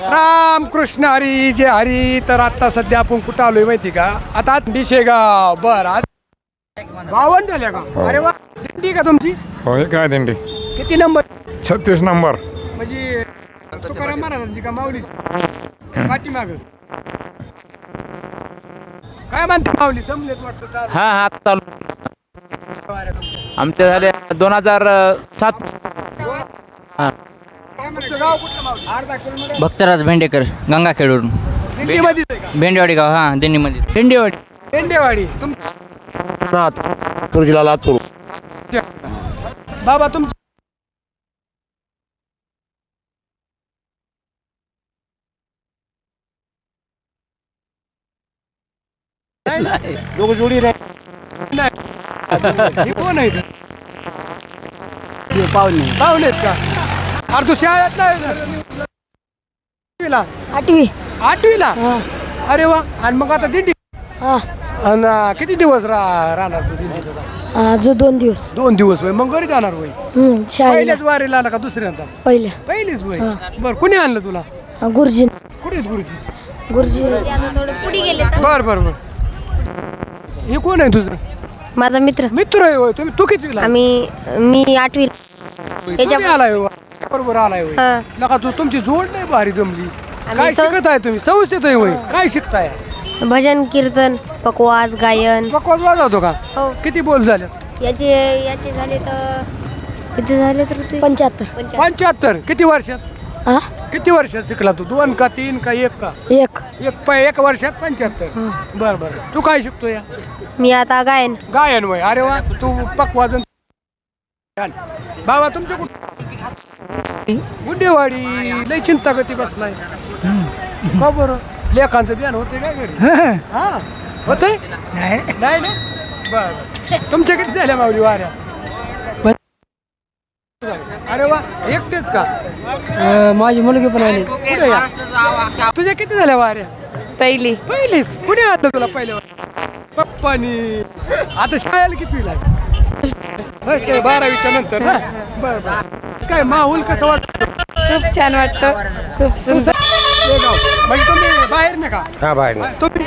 राम कृष्ण हरी जे हरी. तर आता सध्या आपण कुठं आलोय माहिती का? आता दिशेगाव. बर आज बावन्न झाल्या का? अरे वा दिंडी का तुमची? होय काय दिंडी. किती नंबर? छत्तीस नंबर. म्हणजे तुकाराम महाराजांची का माऊली पाठीमाग. काय म्हणते माऊली? जमलेत वाटतं चाल हा हा चालू. आमचे झाले दोन हजार सात. हा. भक्तराज भेंडेकर गंगाखेडवरून. भेंडेवाडी गाव हां दिंडीमध्ये भेंडेवाडी. पेंडेवाडी तुम तुळजीला लातूर. बाबा तुम दोघं जोडी नाही. कोण आहे पाहुणे. पाहुणे आहेत का? अरे तू शाळेत नाही आठवीला. आठवी. आठवीला? अरे वा. आणि मग आता दिंडी. हा. आणि किती दिवस रा राहणार तू दिंडीत आता? जो दोन दिवस. दोन दिवस होय. मग घरी जाणार होय. हम्म, शाळेला. पहिल्याच वारीला आला का दुसऱ्यांदा? पहिल्या. पहिलीच होय. बर कुणी आणलं तुला? गुरुजी. कुठे आहेत गुरुजी? गुरुजी. बर बर बर. हे कोण आहे तुझं? माझा मित्र. मित्र आहे होय. तुम्ही तू कितवीला? आम्ही मी आठवी तुम्ही आलाय होय. बरोबर आलाय होय. हा. नका तू तुमची जोड नाही भारी जमली. काय संस- शिकत आहे तुम्ही? संस्थेत आहे होय. काय शिकताय? भजन कीर्तन पकवाज गायन. पकवाज वाजवतो का? हो. किती बोल झाले? याचे याचे झाले तर किती झाले तर ते? पंच्याहत्तर. पंच्याहत्तर. किती वर्षात? हा किती वर्षात शिकला तू? दोन का तीन का एक का? एक. एक प- एक वर्षात पंच्याहत्तर. बर बर. तू काय शिकतो या मी आता गायन. गायन वय अरे वा तू पकवाजन. बाबा तुमच्या कुठे गुड्डेवाडी लय चिंता गती बसलाय. का बरं? लेखांचं बियाण होते काय घरी? हा. होते नाही. नाही ना? बर. तुमच्या किती झाल्या माऊली वाऱ्या? अरे वा एकटेच का? माझी मुलगी पण आली. कुठे या? तुझ्या किती झाल्या वाऱ्या? पहिली. पहिलीच? कुणी आणलं तुला पहिल्या पप्पानी. आता शाळेला कितवीला फर्स्ट बारावीच्या नंतर ना? बर बर. काय माहोल कसं वाटतं खूप छान वाटतं. खूप गाव. म्हणजे तुम्ही बाहेर ना का हा बाहेर तुम्ही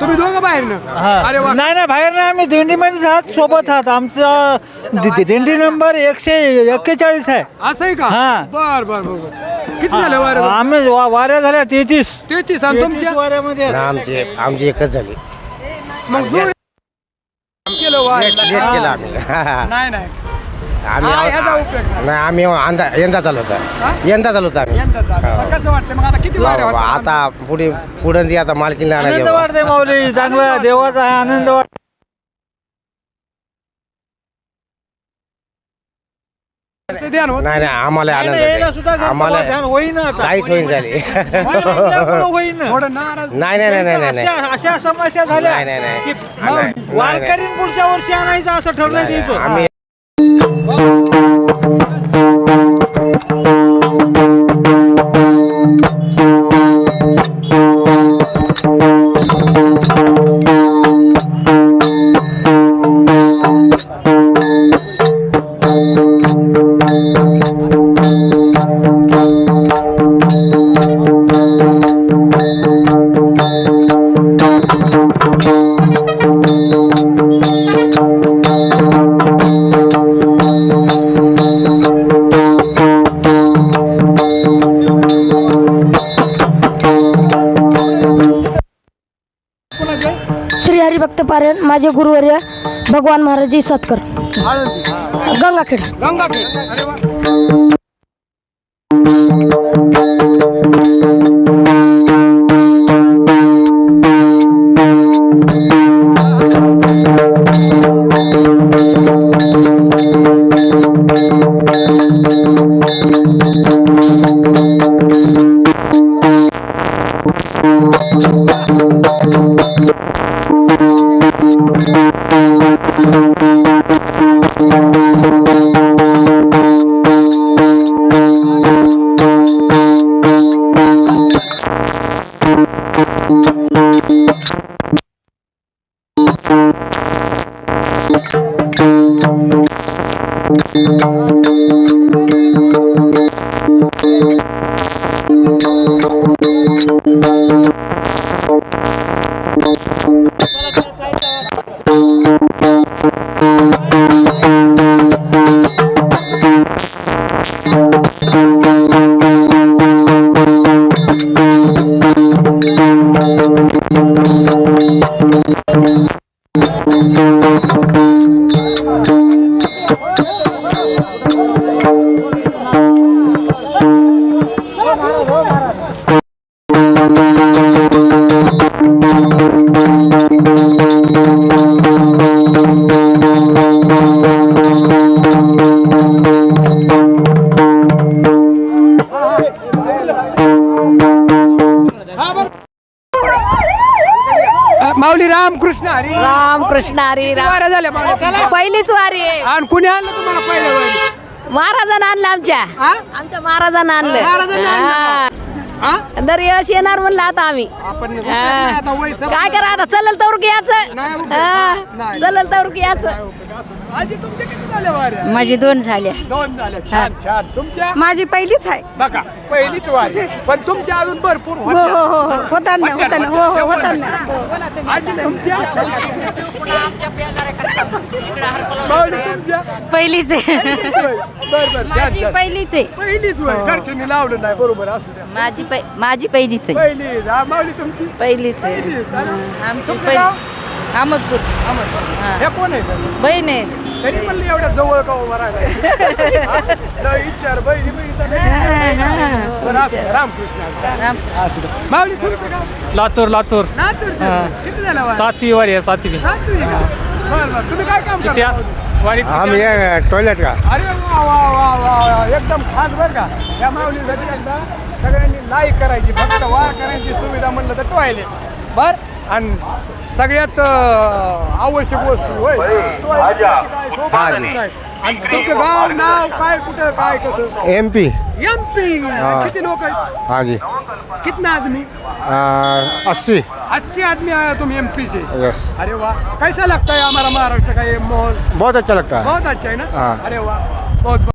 तुम्ही दोघं बाहेर ना? अरे वा. नाही नाही बाहेर नाही. आम्ही दिंडीमध्ये आहात सोबत आहात. आमचा दि- दि- दिंडी नंबर एकशे एक्केचाळीस आहे. असं आहे का? हा. बर बर बर बर. किती झालं वारं? आम्ही वा- वाऱ्या झाल्या तेहतीस. तेहतीस आणि तुमच्या? वाऱ्यामध्ये. आमची आमची एकच झाली. मग जोड केलं वार लेट केला आम्ही. नाही नाही. आम्ही हा, उपयोग नाही. नाही आम्ही अंदा यंदा चालू हा? होता यंदा चालू होता आम्ही यंदा झालं. मग कसं वाटतं मग आता किती वाऱ्या वा- वा- होतात? आता पुढे पुढे ती आता मालकीला आनंद वाटते माऊली चांगला देवाचा आनंद वाट त्याचं ध्यान होत नाही नाही आम्हाला आनंद नाही. सुद्धा आम्हाला ध्यान होईना आता. काहीच होईन झाली होईना थोडं नाराज नाही नाही नाही नाही नाही अशा अशा समस्या झाल्या नाही, नाही, नाही. की नाही, नाही, नाही. वारकरीन पुढच्या वर्षी आणायचं असं ठरलंय तिथं आम्ही Oh. पारायण माझे गुरुवर्य भगवान महाराजी सतकर. गंगाखेड. गंगाखेड. माऊली रामकृष्ण हरी राम कृष्ण हरी राम वाऱ्या झाल्या माऊली. पहिलीच वारी आहे आणि कुणी आणलं तुम्हाला पहिल्या वारी महाराजांना आणलं आमच्या हा? आमच्या महाराजांना आणलं महाराजांना आणलं हा. हा? दर वेळेस येणार म्हणलं आता आम्ही आपण हा. आता वय संपलं. काय करा आता चलल तर की याचं नाही उपयोग. नाही. चलल तर की याचं आजी तुमच्या किती झाल्या वाऱ्या माझे दोन झाले. दोन झाल्या छान छान. तुमच्या? माझी पहिलीच आहे. बघा पहिलीच वारी. पण तुमच्या अजून भरपूर हो होत्या. हो हो. हो होता ना होता ना. हो हो होता ना. आजी तुमच्या? माऊली तुमच्या? पहिलीच आहे. पहिलीच वय. बरं बरं. छान माझी छान. पहिलीच आहे. पहिलीच वय. घरच्यांनी लावलं नाही. बरोबर असू द्या. माझी माझी पहिलीच आहे. पहिली हा माऊली तुमची? पहिलीच पहिलीच, हा? आमची तुमचं पहिली अहमदपूर. हे. कोण आहे बहीण आहे. तरी म्हणलं एवढ्या जवळ का उभा राहिला हा? लय विचार बहिणी बहिणीचा. रामकृष्ण असू द्या. माऊली तुमचं गाव? लातूर लातूर. किती झाला वारी? सातवी वारी आहे सातवी. सातवी? आहे का? बरं बरं. तुम्ही काय काम करता वारी आम्ही टॉयलेट का? अरे वा वा वा वा वा एकदम खास बरं का. या माऊलीसाठी एकदा सगळ्यांनी लाईक करायची फक्त वार करायची सुविधा म्हणलं तर टॉयलेट. बर. आणि सगळ्यात आवश्यक वस्तू होय. आणि तुमचं गाव नाव काय कुठं काय कसं? M P. M P. किती लोक आहेत? हाँ जी कितना आदमी? अस्सी. अस्सी आदमी आया तुम एम पी से यस अरे वाह कैसा लगता है हमारा महाराष्ट्र का ये माहौल? बहुत अच्छा लगता है। बहुत अच्छा है ना? हाँ। अरे वाह बहुत